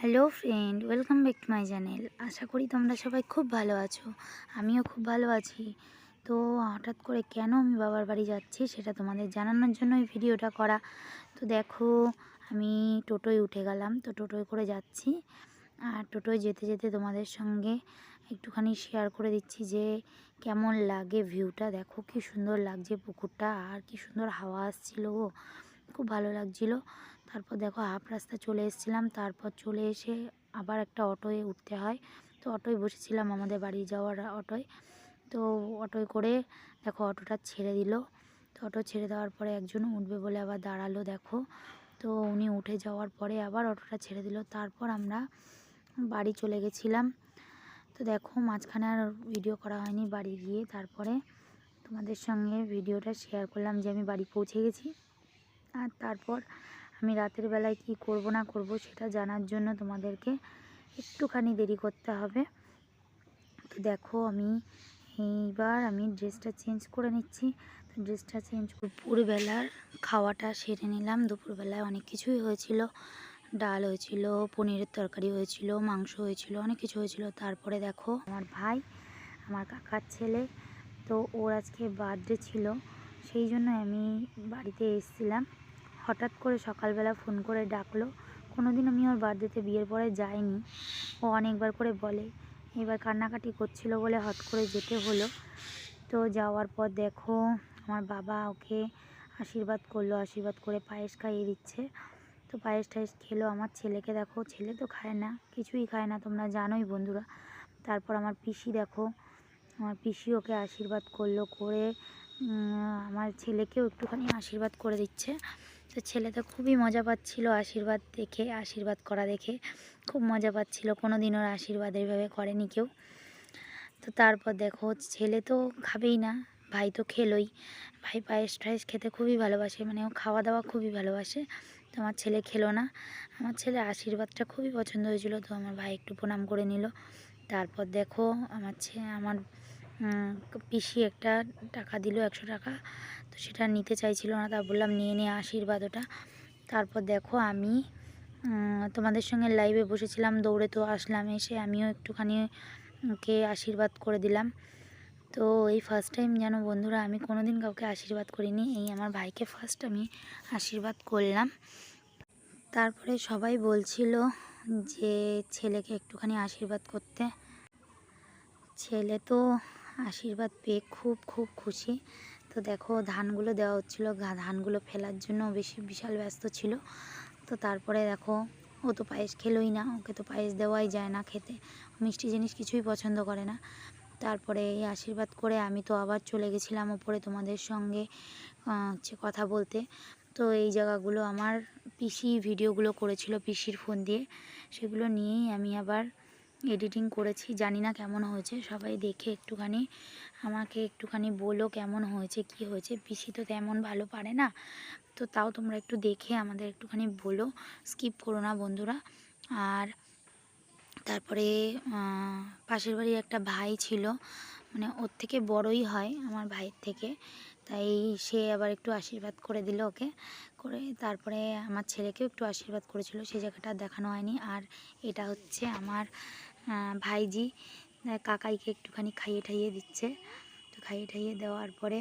Hello friend welcome back to my channel আশা করি তোমরা সবাই খুব ভালো আছো। আমিও খুব ভালো আছি। তো হঠাৎ করে কেন আমি বাবার বাড়ি যাচ্ছি সেটা তোমাদের জানানোর জন্য এই ভিডিওটা করা। তো দেখো, আমি টোটোয় উঠে গেলাম। তো টোটোয় করে যাচ্ছি। আর টোটোয় যেতে যেতে তোমাদের সঙ্গে একটুখানি শেয়ার করে দিচ্ছি যে কেমন লাগে ভিউটা দেখো কি সুন্দর লাগছে পুকুরটা। আর কি সুন্দর হাওয়া আসছিল খুব ভালো লাগছিল। তারপর দেখো হাফ রাস্তা চলে এসেছিলাম, তারপর চলে এসে আবার একটা অটোয় উঠতে হয়। তো অটোয় বসেছিলাম আমাদের বাড়ি যাওয়ার অটোয়। তো অটোয় করে দেখো অটোটা ছেড়ে দিল। তো অটো ছেড়ে দেওয়ার পরে একজন উঠবে বলে আবার দাঁড়াল দেখো। তো উনি উঠে যাওয়ার পরে আবার অটোটা ছেড়ে দিল। তারপর আমরা বাড়ি চলে গেছিলাম। তো দেখো মাঝখানে আর ভিডিও করা হয়নি বাড়ি গিয়ে। তারপরে তোমাদের সঙ্গে ভিডিওটা শেয়ার করলাম যে আমি বাড়ি পৌঁছে গেছি। আর তারপর আমি রাতের বেলায় কি করব না করব সেটা জানার জন্য তোমাদেরকে একটুখানি দেরি করতে হবে। তো দেখো আমি এইবার আমি ড্রেসটা চেঞ্জ করে নিচ্ছি। তো ড্রেসটা চেঞ্জ দুপুরবেলার খাওয়াটা সেরে নিলাম। দুপুরবেলায় অনেক কিছুই হয়েছিল। ডাল হয়েছিল, পনিরের তরকারি হয়েছিল, মাংস হয়েছিল, অনেক কিছু হয়েছিল। তারপরে দেখো আমার ভাই, আমার কাকার ছেলে, তো ওর আজকে বার্থডে ছিল। সেই জন্য আমি বাড়িতে এসেছিলাম। হঠাৎ করে সকালবেলা ফোন করে ডাকলো। কোনো দিন আমি ওর বার্থডেতে বিয়ের পরে যাইনি। ও অনেকবার করে বলে, এবার কান্নাকাটি করছিল বলে হট করে যেতে হলো। তো যাওয়ার পর দেখো, আমার বাবা ওকে আশীর্বাদ করল, আশীর্বাদ করে পায়েস খাইয়ে দিচ্ছে। তো পায়েস টায়েস খেলো। আমার ছেলেকে দেখো, ছেলে তো খায় না, কিছুই খায় না, তোমরা জানোই বন্ধুরা। তারপর আমার পিসি দেখো, আমার পিসি ওকে আশীর্বাদ করল করে আমার ছেলেকেও একটুখানি আশীর্বাদ করে দিচ্ছে। তো ছেলে তো খুবই মজা পাচ্ছিল আশীর্বাদ দেখে, আশীর্বাদ করা দেখে। খুব মজা পাচ্ছিল কোনো দিন ওর আশীর্বাদ এইভাবে করেনি কেউ। তো তারপর দেখো, ছেলে তো খাবেই না, ভাই তো খেলোই। ভাই পায়েস টায়েস খেতে খুবই ভালোবাসে মানে ও খাওয়া দাওয়া খুবই ভালোবাসে। তো আমার ছেলে খেলো না। আমার ছেলে আশীর্বাদটা খুবই পছন্দ হয়েছিল, তো আমার ভাই একটু প্রণাম করে নিল। তারপর দেখো, আমার ছে, আমার পিসি একটা টাকা দিল, একশো টাকা। তো সেটা নিতে চাইছিল না, তা বললাম, নিয়ে নিয়ে আশীর্বাদ ওটা তারপর দেখো আমি তোমাদের সঙ্গে লাইভে বসেছিলাম, দৌড়ে তো আসলাম এসে আমিও একটুখানি ওকে আশীর্বাদ করে দিলাম। তো এই ফার্স্ট টাইম যেন বন্ধুরা আমি কোনো দিন কাউকে আশীর্বাদ করিনি, এই আমার ভাইকে ফার্স্ট আমি আশীর্বাদ করলাম। তারপরে সবাই বলছিল যে, ছেলেকে একটুখানি আশীর্বাদ করতে। ছেলে তো আশীর্বাদ পেয়ে খুব খুব খুশি। তো দেখো, ধানগুলো দেওয়া হচ্ছিল। ধানগুলো ফেলার জন্য বেশি বিশাল ব্যস্ত ছিল। তো তারপরে দেখো, ও তো পায়েস খেলোই না। ওকে তো পায়েস দেওয়াই যায় না খেতে। মিষ্টি জিনিস কিছুই পছন্দ করে না। তারপরে এই আশীর্বাদ করে আমি তো আবার চলে গেছিলাম ওপরে তোমাদের সঙ্গে হচ্ছে কথা বলতে। তো এই জায়গাগুলো আমার পিসি ভিডিওগুলো করেছিল পিসির ফোন দিয়ে। সেগুলো নিয়েই আমি আবার এডিটিং করেছি, জানি না কেমন হয়েছে, সবাই দেখে একটুখানি আমাকে একটুখানি বলো কেমন হয়েছে, কি হয়েছে, পিসি তো তেমন ভালো পারে না, তো তাও তোমরা একটু দেখে আমাদের একটুখানি বলো, স্কিপ করো না বন্ধুরা। আর তারপরে পাশের বাড়ির একটা ভাই ছিল মানে ওর থেকে বড়ই হয় আমার ভাইয়ের থেকে, তাই সে আবার একটু আশীর্বাদ করে দিল ওকে। করে তারপরে আমার ছেলেকেও একটু আশীর্বাদ করেছিল, সেই জায়গাটা দেখানো হয়নি। আর এটা হচ্ছে আমার ভাইজি কাকাইকে একটুখানি খাইয়ে ঠাইয়ে দিচ্ছে। তো খাইয়ে ঠাইয়ে দেওয়ার পরে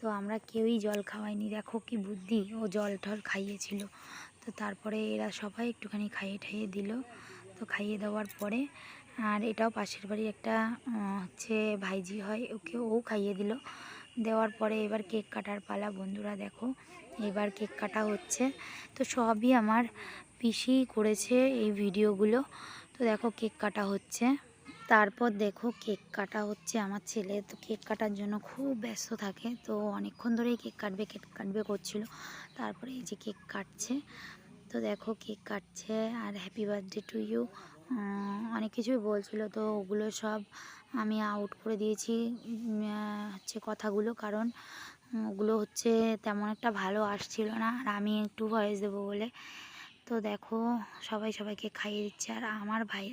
তো আমরা কেউই জল খাওয়াইনি। দেখো কি বুদ্ধি, ও জল টল খাইয়েছিল। তো তারপরে এরা সবাই একটুখানি খাইয়ে ঠাইয়ে দিল। তো খাইয়ে দেওয়ার পরে, আর এটাও পাশের বাড়ি একটা হচ্ছে ভাইজি হয়, ওকে ও খাইয়ে দিল। দেওয়ার পরে এবার কেক কাটার পালা। বন্ধুরা দেখো, এবার কেক কাটা হচ্ছে। তো সবই আমার পিসি করেছে এই ভিডিওগুলো। তো দেখো কেক কাটা হচ্ছে। তারপর দেখো কেক কাটা হচ্ছে আমার ছেলে। তো কেক কাটার জন্য খুব ব্যস্ত থাকে। তো অনেকক্ষণ ধরেই কেক কাটবে কেক কাটবে করছিল। তারপরে এই যে কেক কাটছে। তো দেখো কেক কাটছে। আর হ্যাপি বার্থডে টু ইউ অনেক কিছুই বলছিল। তো ওগুলো সব আমি আউট করে দিয়েছি হচ্ছে কথাগুলো। কারণ ওগুলো হচ্ছে তেমন একটা ভালো আসছিল না। আর আমি একটু ভয়েস দেবো বলে। তো দেখো, সবাই সবাইকে খাইয়ে দিচ্ছে। আর আমার ভাই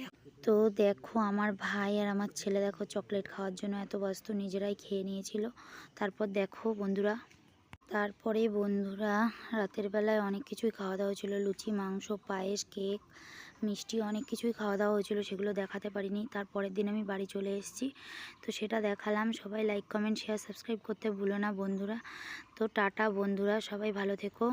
তো দেখো, আমার ভাই আর আমার ছেলে দেখো চকলেট খাওয়ার জন্য এত বস্তু নিজেরাই খেয়ে নিয়েছিল। তারপর দেখো বন্ধুরা, তারপরে বন্ধুরা রাতের বেলায় অনেক কিছুই খাওয়া দাওয়া ছিল। লুচি, মাংস, পায়েস, কেক মিষ্টি অনেক কিছুই খাওয়া দাওয়া হয়েছিল, সেগুলো দেখাতে পারিনি। তারপরের দিন আমি বাড়ি চলে এসেছি। তো সেটা দেখালাম। সবাই লাইক কমেন্ট শেয়ার সাবস্ক্রাইব করতে ভুলো না বন্ধুরা। তো টাটা বন্ধুরা, সবাই ভালো থেকো।